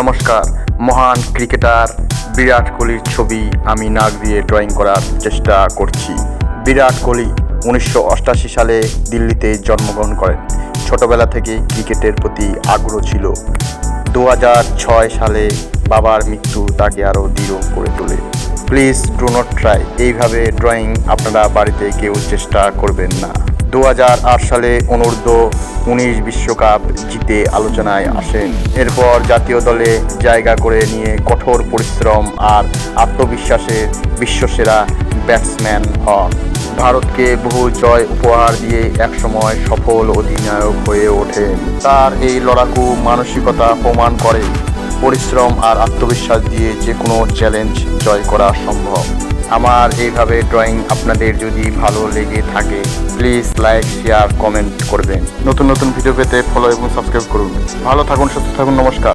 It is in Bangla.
নমস্কার। মহান ক্রিকেটার বিরাট কোহলির ছবি আমি নাক দিয়ে ড্রয়িং করার চেষ্টা করছি। বিরাট কোহলি উনিশশো সালে দিল্লিতে জন্মগ্রহণ করেন। ছোটবেলা থেকে ক্রিকেটের প্রতি আগ্রহ ছিল। দু সালে বাবার মৃত্যু তাকে আরও দৃঢ় করে তোলে। Please do not try. এইভাবে ড্রয়িং আপনারা বাড়িতে কেউ চেষ্টা করবেন না। দু হাজার আট সালে অনূর্ধ্ব উনিশ বিশ্বকাপ জিতে আলোচনায় আসেন। এরপর জাতীয় দলে জায়গা করে নিয়ে কঠোর পরিশ্রম আর আত্মবিশ্বাসে বিশ্বসেরা ব্যাটসম্যান হন। ভারতকে বহু জয় উপহার দিয়ে একসময় সফল অধিনায়ক হয়ে ওঠেন। তার এই লড়াকু মানসিকতা প্রমাণ করে। পরিশ্রম আর আত্মবিশ্বাস দিয়ে যে কোনো চ্যালেঞ্জ জয় করা সম্ভব। আমার এইভাবে ড্রয়িং আপনাদের যদি ভালো লেগে থাকে প্লিজ লাইক শেয়ার কমেন্ট করবেন। নতুন নতুন ভিডিও পেতে ফলো এবং সাবস্ক্রাইব করুন। ভালো থাকুন, সুস্থ থাকুন, নমস্কার।